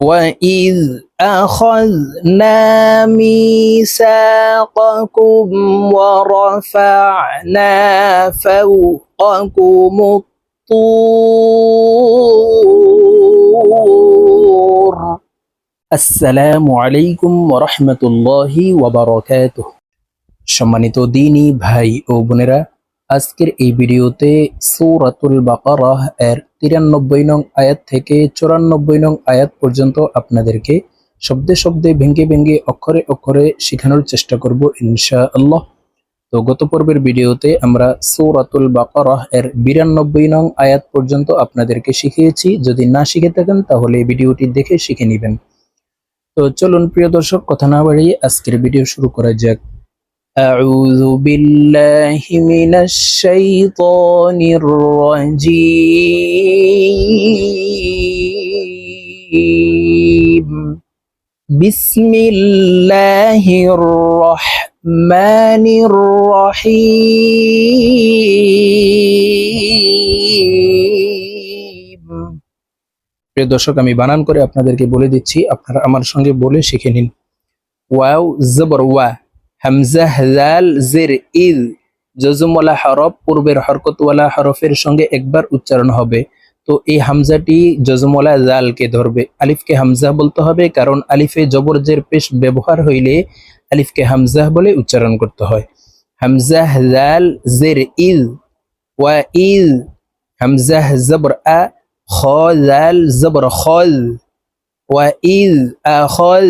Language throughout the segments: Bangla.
وإذ أخذنا ميثاقكم ورفعنا فوقكم الطور আসসালামু আলাইকুম ওরহমতুল্লাহি ওবরকাতুহ সম্মানিত দিনী ভাই ও বোনেরা আজকের এই ভিডিওতে সূরাতুল বাকারাহ এর তিরানব্বই নং আয়াত থেকে চুরানব্বই নং আয়াত পর্যন্ত আপনাদেরকে শব্দে শব্দে ভেঙ্গে ভেঙ্গে, অক্ষরে অক্ষরে শেখানোর চেষ্টা করব ইনশা আল্লাহ তো গত পর্বের ভিডিওতে আমরা সূরাতুল বাকারাহ এর বিরানব্বই নং আয়াত পর্যন্ত আপনাদেরকে শিখিয়েছি। যদি না শিখে থাকেন, তাহলে ভিডিওটি দেখে শিখে নেবেন। তো চলুন, প্রিয় দর্শক, কথা না বাড়িয়ে আজকের ভিডিও শুরু করা যাক। أعوذ بالله من الشيطان الرجيم بسم الله الرحمن الرحيم প্রিয় দর্শক আমি বানান করে আপনাদেরকে বলে দিচ্ছি আপনারা আমার সঙ্গে বলে শিখে নিন ওয়াও জবর ওয়া হামজা জাল জের ইল জজমওয়ালা হরফ, পূর্বের হরকতওয়ালা হরফের সঙ্গে একবার উচ্চারণ হবে। তো এই হামজাটি জজমওয়ালা জালকে ধরবে। আলিফকে হামজা বলতে হবে, কারণ আলিফে জবর জের পেশ ব্যবহার হইলে আলিফকে হামজাহ বলে উচ্চারণ করতে হয়। হামজা জাল জের ইল ওয়া ইল হামজা, জবর, আ, খ, জাল, জবর খল ওয়া ইল আখল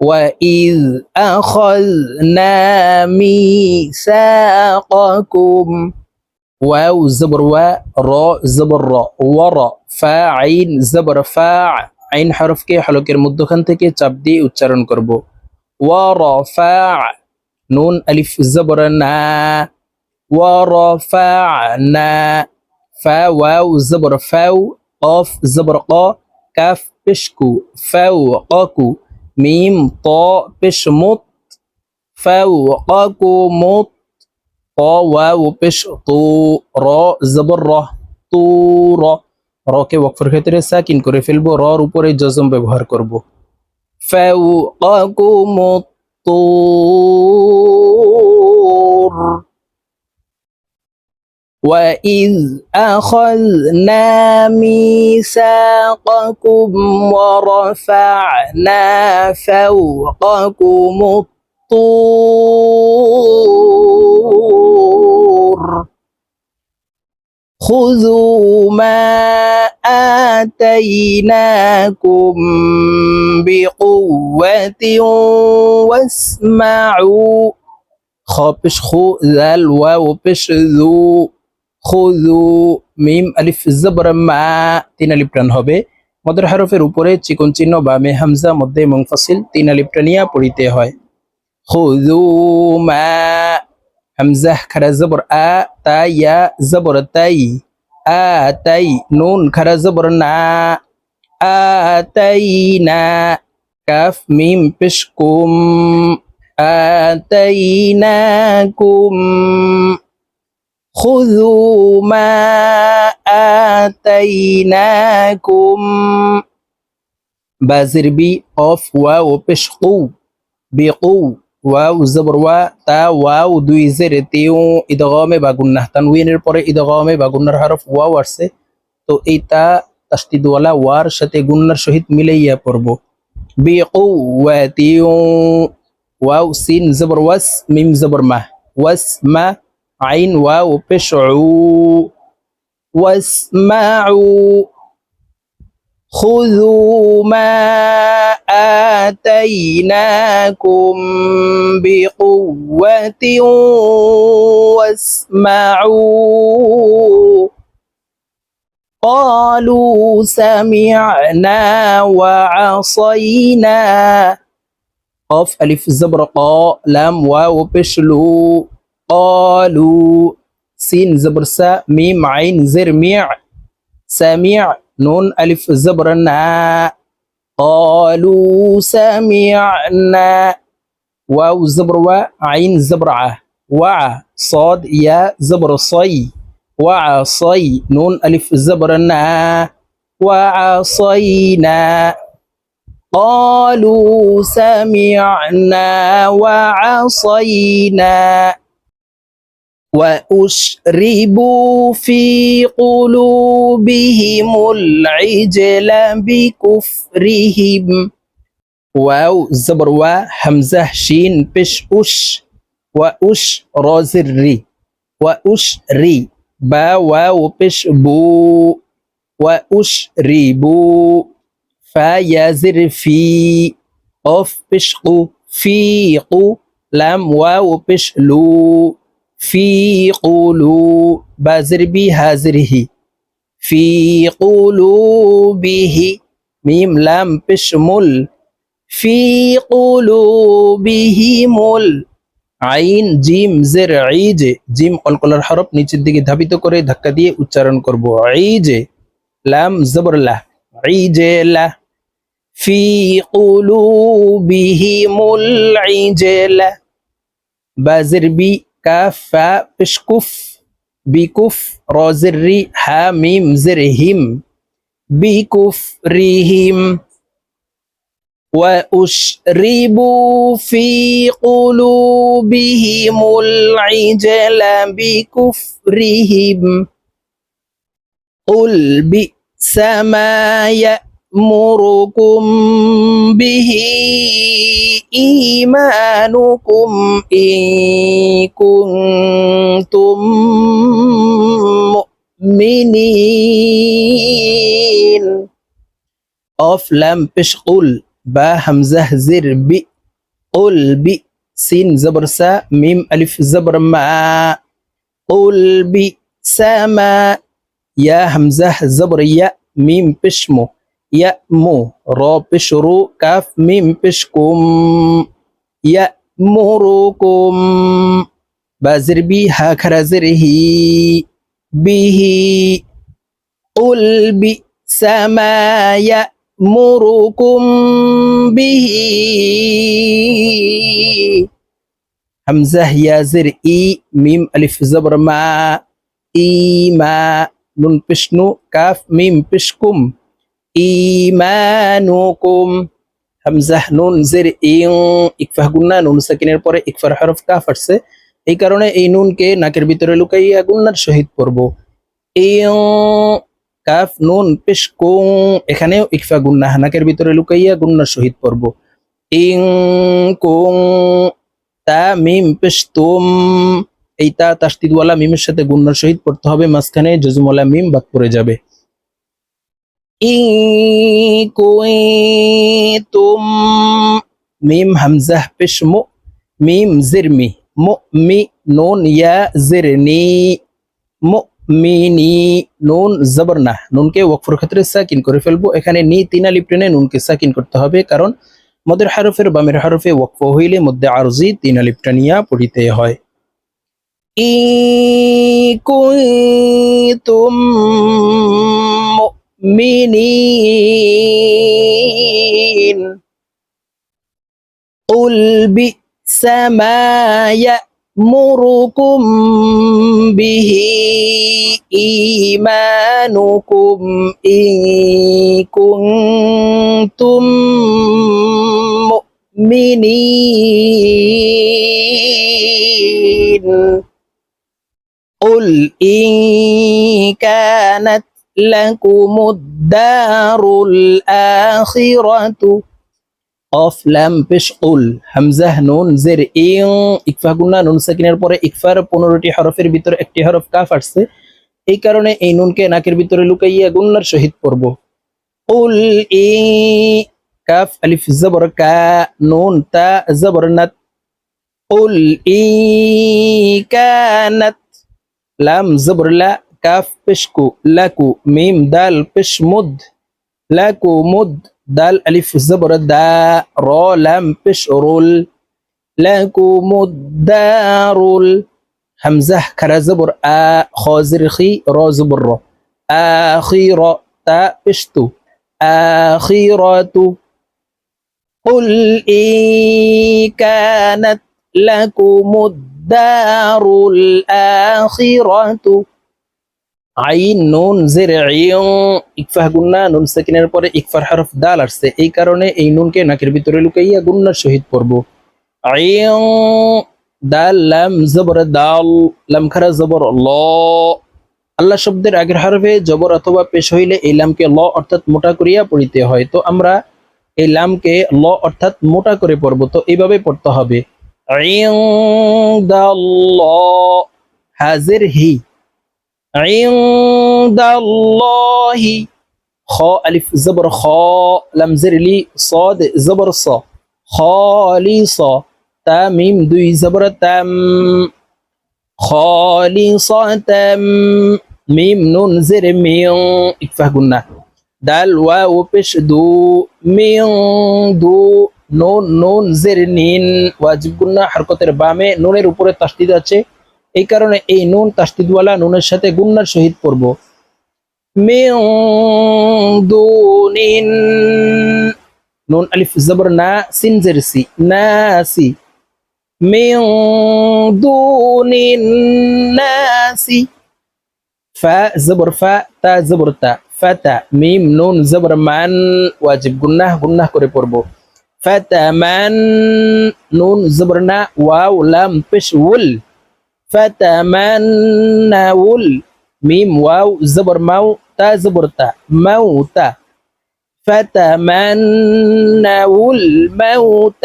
وإذ أخذنا ميثاقكم واو زبر و را زبر را ور ফা আইন জবর ফা আইন হরফকে হলকের মধ্যখান থেকে চাপ দিয়ে উচ্চারণ করব ওয়ার ফা নুন আলিফ জবর না ওয়ার ফা না ফা ওয়াও জবর ফাও অফ জবর ক কাফ পেশকু ফাও কাকু মিম ত পেশ মুত, ফাউ কু মুত, ক ওয়াউ পেশ তু, র জবর র, তু র। রকে ওয়াকফের ক্ষেত্রে সাকিন করে ফেলব, রর উপরে জজম ব্যবহার করব। ফাউ কু মুত তুর وإذ أخذنا ميثاقكم ورفعنا فوقكم الطور خذوا ما آتيناكم بقوة واسمعوا خابش خو ذال واو بش ذو খুজু মিম আলিফ জবরমা তিন আলিফ টান হবে। মদর হারফের উপরে চিকন চিহ্ন বা মে হামজা মধ্যে ফসিল তিন আলিফ টানিয়া পড়িতে হয়। খুজু মা হামজা খারা জবর আ তাই ইয়া, জবর তাই, আ, তাই, নুন খারা জবর না, আ, তাই, না, কাফ, মিম, পেশ কুম। خذوا ما آتيناكم بازر بي অফ ওয়াও পেশ কু বিকু ওয়াও জবর ওয়া তা ওয়াও দুই জের তিউ ইদগামে বা গুন্নাহ তানউইনের পরে ইদগামে বা গুন্নার হরফ ওয়াও আসছে তো এই তা তাসদিদওয়ালা ওয়ার সাথে গুন্নার সহিত মিলাইয়া পড়ব বিকু ওয়া তিউ ওয়াও সিন জবর ওয়াস মিম জবর মা ওয়াস মা عين واو بشعوا واسمعوا. خذوا ما آتيناكم بقوة واسمعوا. قالوا سمعنا وعصينا. قاف ألف زبر قا لام واو بشلو. قالوا سين زبر سا ميم عين زر ميع سميع نون ألف زبر نا. قالوا سمعنا واو زبر و عين زبر ع. وع صاد يا زبر صي. وعصي نون ألف زبر نا. وعصينا قالوا سمعنا وعصينا وأشربوا في قلوبهم العجل بكفرهم. واو زبر و همزة شين بش أش. وأش رازري وأشري با واو بش بو. وأشربوا فيزر في قف بشقو فيقو لام واو بشلو في قلوب بازر بي هازره في قلوبه ميم لام بشمل في قلوبهم আইন জিম জের ঈজে জিম কলকলার হরফ নিচের দিকে ধাবিত করে ধাক্কা দিয়ে উচ্চারণ করব ঈজে লাম জবর লাহ ঈজে লাহ ফি কুলুবিহিমুল ঈজলা كاف بشكف بكف را زر زرهم ميم زر بكفرهم وأشربوا في قلوبهم العجل. بكفرهم قل بئس ما يأمركم به إيمانكم إن كنتم مؤمنين. أوف لام بش قل با همزة زر بي قل بي سين زبر سا ميم ألف زبر ما. قل بي سما يا همزة زبر يا ميم بشمو ইয়ামু র পেশ রু কাফ, মিম পেশ কুম ইয়ামুরুকুম, বাজির বি হা, বিহি। উল বি সামায়া মুরুকুম বিহি। হামজা হিয়াজির ই, মিম, আলিফ ইমা নুন পিষ্ণু কাফ, মিম পিষ্কুম ইমানুকুম হামজাহ নুন জের ইং ইকফাহ গুন্না নুন সাকিনের পরে ইকফার হরফ কাফ আসছে এই কারণে এই নুনকে নাকের ভিতরে লুকাইয়া গুন্নার সহিত পড়ব ইং কাফ নুন পেশ কুং এখানেও ইকফা গুন্না নাকের ভিতরে লুকাইয়া গুন্নার সহিত পড়ব ইং কুং তা মিম পেশ তুম এই তা তাস্তিদওয়ালা মিমের সাথে গুন্নার সহিত পড়তে হবে মাঝখানে জজুমলা মিম বাদ পড়ে যাবে তুম মিম হামজাহ মু মিম জিরমি মু মি নুন ইয়া জিরনি মু মিনি নুন জবর না নুনকে ওয়াকফর ক্ষেত্রে সাকিন করে ফেলব। এখানে নি তিন আলিপ নুনকে সাকিন করতে হবে কারণ মদের হারফের বামের হারফে ওয়াকফ হইলে মধ্যে আরজি তিন আলিপ টানিয়া পড়িতে হয়। ই কুনতুম المؤمنين قل بئس ما يأمركم به إيمانكم إن كنتم مؤمنين قل إن كانت لكم الدار الآخرة অফ ল্যাম পেশ উল হামজাহ নুন জের ইং ইকফা গুন্না নুন সাকিনের পরে ইকফার পনেরোটি হরফের ভিতরে একটি হরফ কাফ আসছে এই কারণে এই নুনকে নাকের ভিতরে লুকাইয়া গুন্নার সহিত পড়ব উল ই কাফ আলিফ জবর কা নুন তা জবর নাত উল ই কানাত লাম জবর লা كاف بشكو لكو ميم دال بش مد. لكو مد دال ألف الزبر دا رو لام بش رول. لكو مد دارول همزه كرا زبر آ خازر خي را زبر رو. آخيرة تا بشتو آخيرة قل إن كانت لكم الدار الآخرة আইন নুন জের ইকফাহ গুন্না, নুন সেকিনের পরে ইকফার হরফ দাল আসছে। এই কারণে এই নুনকে নাকের ভিতরে লুকাইয়া গুন্নার সহিত পড়ব। আইয়ং, দাল, লাম, জবর, দাল, লাম খারা, জবর, ল। আল্লাহ শব্দের আগের হরফে জবর অথবা পেশ হইলে এই লামকে ল অর্থাৎ মোটা করিয়া পড়িতে হয়। তো আমরা এই লামকে ল অর্থাৎ মোটা করে পড়ব। তো এইভাবে পড়তে হবে। হাজির হি। ইন্দাল্লাহি খ আলিফ জবর খ লাম জের লি সদ জবর স খালিস তা মিম দুই জবর তাম খালিসাতাম মিম নুন জের মিং ইকফা গুন্না দাল ওয়াও পেশ দু মিং দু নুন নুন জের নিন ওয়াজিব গুন্না হরকতের বামে নুনের উপরে তাসদিদ আছে এই কারণে এই নুন তাস্তিদওয়ালা নুনের সাথে গুন্নার সহিত পড়ব। নুন আলিফ জবর না, সিন জেরসি নাসি দুনিন নাসি ফা জবর ফা, তা জবর তা। ফাতা মিম, নুন, জবর ওয়াজিব, গুন্নাহ গুন্নাহ করে পড়ব। ফাতা নুন, জবর না পেশ فتمنوا الميم واو زبر مو تا زبر تا موتا فتمنوا الموت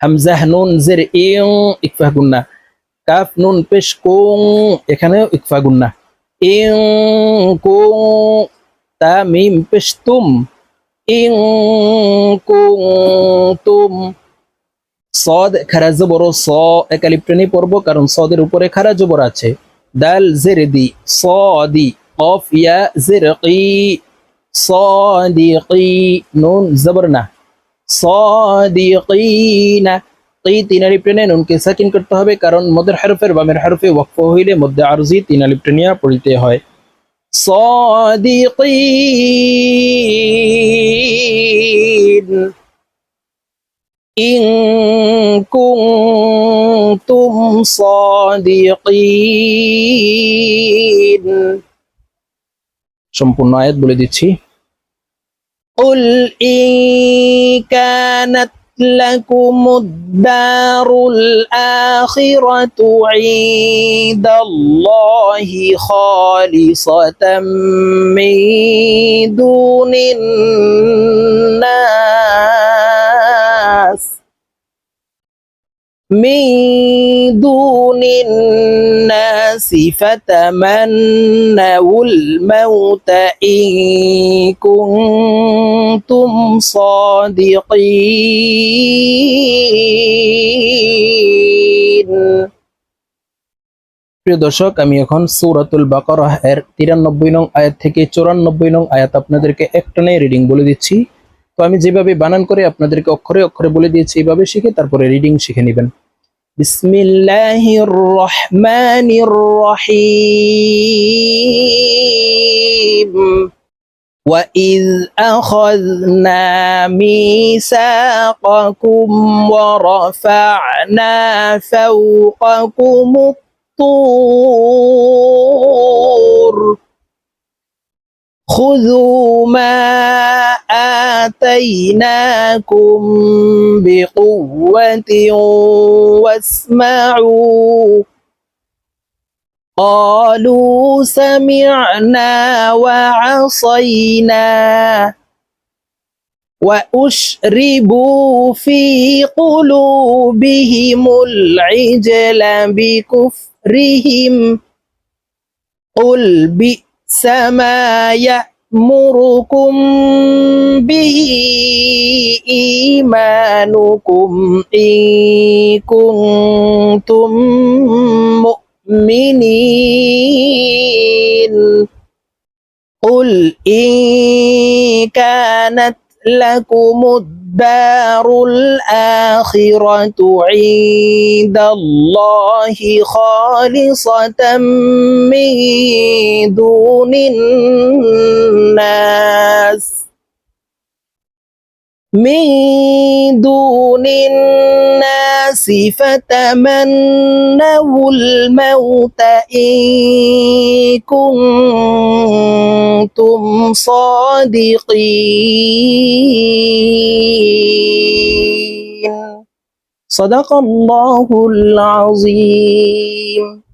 হামজাহ নুন জের ইং ইকফা গুন্না কাফ নুন পেশ কুং এখানেও ইকফা গুন্না ইং কুং তা মিম পেশ তুম ইং কুং তুম সদ খারা জবর স একা লিপ্টনে পড়ব, কারণ সদের উপরে খারা জবর আছে। দাল জের দি সদি, অফ, ইয়া জের কি সদিকি, নুন, জবর না। সদিকিনা এই তিন আলিপ টেনে নুনকে সাকিন করতে হবে, কারণ মদের হরফের বামের হরফে ওয়াক্ফ হইলে মধ্যে আরজি তিন আলিপ টেনিয়া পড়িতে হয়। সদিকিন إن كنتم صادقين সম্পূর্ণ আয়াত বলে দিচ্ছি قل إن كانت لكم الدار الآخرة عند الله خالصة من دون الناس من دون الناس فتمنوا الموت إن كنتم صادقين প্রিয় দর্শক আমি এখন সূরাতুল বাকারাহ এর তিরানব্বই নং আয়াত থেকে চৌরানব্বই নং আয়াত আপনাদেরকে একটানে রিডিং বলে দিচ্ছি তো আমি যেভাবে বানান করে আপনাদেরকে অক্ষরে অক্ষরে বলে দিয়েছি এইভাবে শিখে তারপরে রিডিং শিখে নেবেন বিসমিল্লাহির রহমানির রহিম وإذ أخذنا ميثاقكم ورفعنا فوقكم الطور خذوا ما آتيناكم بقوة واسمعوا. قالوا سمعنا وعصينا وأشربوا في قلوبهم العجل بكفرهم. قل بئس ما يأمركم به إيمانكم إن كنتم المؤمنين قل إن كانت لكم الدار الآخرة عند الله خالصة من دون الناس. من دون الناس فتمنوا الموت إن كنتم صادقين. صدق الله العظيم.